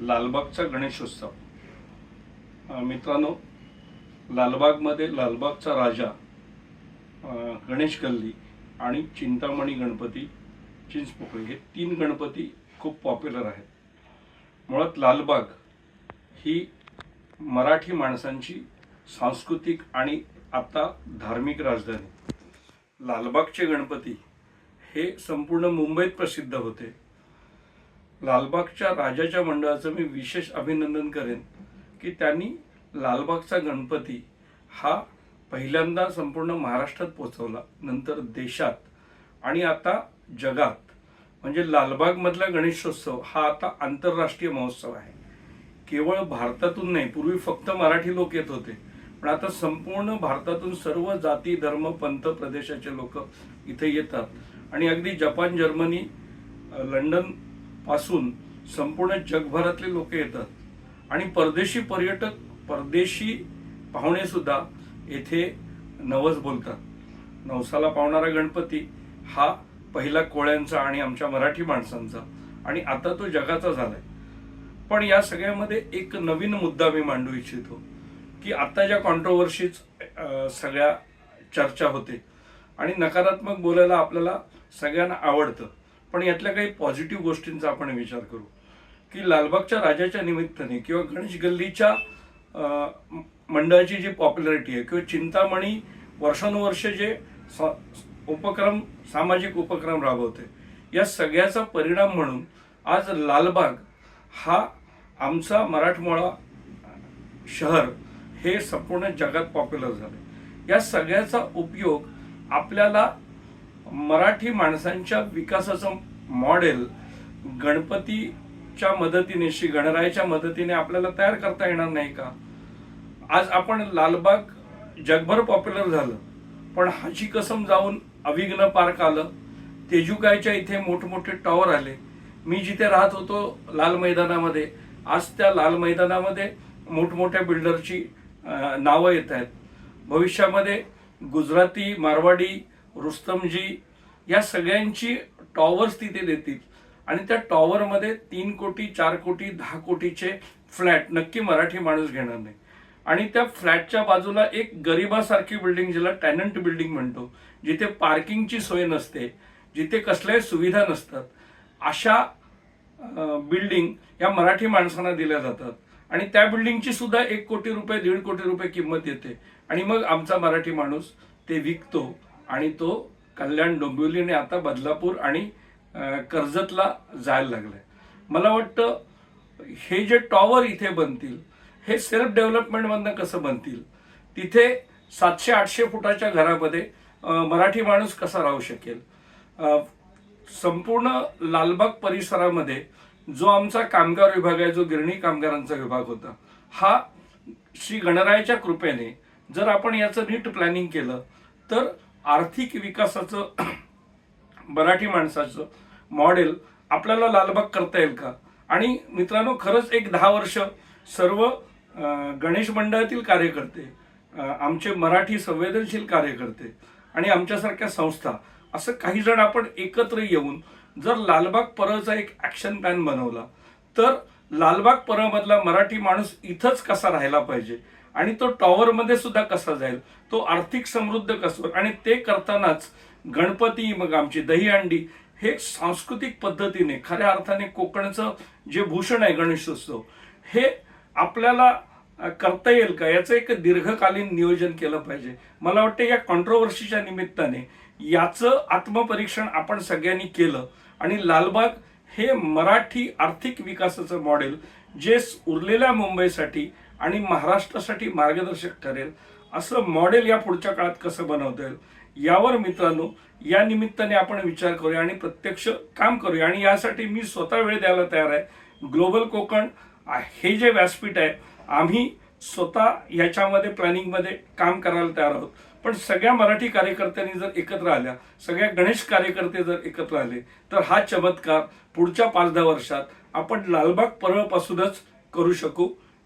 लालबागचा गणेशोत्सव. मित्रांनो लालबागमध्ये लालबागचा राजा गणेश गल्ली आणि चिंतामणी गणपती चिंचपोकळी हे तीन गणपती खूप पॉप्युलर आहेत. मुळात लालबाग ही मराठी माणसांची सांस्कृतिक आणि आता धार्मिक राजधानी. लालबागचे गणपती हे संपूर्ण मुंबईत प्रसिद्ध होते. लालबागच्या राजाच्या मंडळाचं मी विशेष अभिनंदन करेन की त्यांनी लालबागचा गणपती हा पहिल्यांदा संपूर्ण महाराष्ट्रात पोचवला नंतर देशात. आणि आता जगात. म्हणजे लालबागमधला गणेशोत्सव हा आता आंतरराष्ट्रीय महोत्सव आहे. केवळ भारतातून नाही पूर्वी फक्त मराठी लोक येत होते. पण आता संपूर्ण भारतातून सर्व जाती धर्म पंथ प्रदेशाचे लोक इथे येतात. आणि अगदी जपान जर्मनी लंडन पासून संपूर्ण जगभरातले लोक येतात. आणि परदेशी पर्यटक परदेशी पाहुणे सुद्धा येथे नवस बोलतात. नवसाला पावणारा गणपती हा पहिला कोळ्यांचा आणि आमच्या मराठी माणसांचा. आणि आता तो जगाचा झालाय. पण या सगळ्यामध्ये एक नवीन मुद्दा मी मांडू इच्छितो की आता ज्या कॉन्ट्रोवर्शीज सगळ्या चर्चा होते. आणि नकारात्मक बोलायला आपल्याला सगळ्यांना आवडतं. पण यातल्या काही पॉझिटिव्ह गोष्टींचा आपण विचार करू. की लालबागच्या राजाच्या निमित्ताने किंवा गणेश गल्लीच्या मंडळाची जी पॉप्युलरिटी आहे किंवा चिंतामणी वर्षानुवर्ष जे स- उपक्रम सामाजिक उपक्रम राबवते या सगळ्याचा परिणाम म्हणून आज लालबाग हा आमचा मराठमोळा शहर हे संपूर्ण जगात पॉप्युलर झाले या सगळ्याचा उपयोग आपल्याला मराठी माणसांच्या विकासाचं मॉडेल गणपतीच्या मदतीने श्री गणरायाच्या मदतीने आपल्याला तयार करता येणार नाही का? आज आपण लालबाग जगभर पॉप्युलर झालं. पण हाजी कसम जाऊन अविघ्न पार्क आलं. तेजुकायच्या इथे मोठमोठे टॉवर आले. मी जिथे राहत होतो लाल मैदानामध्ये आज त्या लाल मैदानामध्ये मोठमोठ्या बिल्डरची नावं येत आहेत. भविष्यामध्ये गुजराती मारवाडी रुस्तमजी या सगळ्यांची टॉवर्स तिथे देतील. आणि त्या टॉवरमध्ये तीन कोटी चार कोटी दहा कोटीचे फ्लॅट. नक्की मराठी माणूस घेणार नाही. आणि त्या फ्लॅटच्या बाजूला एक गरिबासारखी बिल्डिंग जिला टॅनंट बिल्डिंग म्हणतो जिथे पार्किंगची सोय नसते जिथे कसल्याही सुविधा नसतात अशा बिल्डिंग या मराठी माणसांना दिल्या जातात. आणि त्या बिल्डिंगची सुद्धा एक कोटी रुपये दीड कोटी रुपये किंमत येते. आणि मग आमचा मराठी माणूस ते विकतो. आणि तो कल्याण डोंबिवलीने आता बदलापूर आणि कर्जतला जायला लागलाय. मला वाटतं हे जे टॉवर इथे बनतील हे सेल्फ डेव्हलपमेंटमधनं कसं बनतील तिथे सातशे आठशे फुटाच्या घरामध्ये मराठी माणूस कसा राहू शकेल? संपूर्ण लालबाग परिसरामध्ये जो आमचा कामगार विभाग आहे जो गिरणी कामगारांचा विभाग होता हा श्री गणरायाच्या कृपेने जर आपण याचं नीट प्लॅनिंग केलं तर आर्थिक विकासाचं मराठी माणसाचं मॉडेल आपल्याला लालबाग करता येईल का? आणि मित्रांनो खरंच एक दहा वर्ष सर्व गणेश मंडळातील कार्यकर्ते आमचे मराठी संवेदनशील कार्यकर्ते आणि आमच्यासारख्या संस्था असं काही जण आपण एकत्र येऊन जर लालबाग परळचा एक ऍक्शन प्लॅन बनवला तर लालबाग परळमधला मराठी माणूस इथंच कसा राहायला पाहिजे? आणि तो टॉवरमध्ये सुद्धा कसा जाईल? तो आर्थिक समृद्ध कसं? आणि ते करतानाच गणपती मग आमची दहीहंडी हे सांस्कृतिक पद्धतीने खऱ्या अर्थाने कोकणचं जे भूषण आहे गणेशोत्सव हे आपल्याला करता येईल का? याचं एक दीर्घकालीन नियोजन केलं पाहिजे. मला वाटतं या कॉन्ट्रोवर्सीच्या निमित्ताने याचं आत्मपरीक्षण आपण सगळ्यांनी केलं. आणि लालबाग हे मराठी आर्थिक विकासाचं मॉडेल जे उरलेल्या मुंबईसाठी आणि महाराष्ट्रासाठी मार्गदर्शक ठरेल असं मॉडेल या पुढच्या काळात कसं बनवता येईल यावर मित्रांनो या निमित्ताने आपण विचार करूया आणि प्रत्यक्ष काम करूया. आणि यासाठी मी स्वतः वेळ द्यायला तयार आहे. ग्लोबल कोकण हे जे व्यासपीठ आहे आम्ही स्वतः याच्यामध्ये प्लॅनिंगमध्ये काम करायला तयार आहोत. पण सगळ्या मराठी कार्यकर्त्यांनी जर एकत्र आल्या सगळ्या गणेश कार्यकर्ते जर एकत्र आले तर हा चमत्कार पुढच्या पाच दहा वर्षात आपण लालबाग परळपासूनच करू शकू.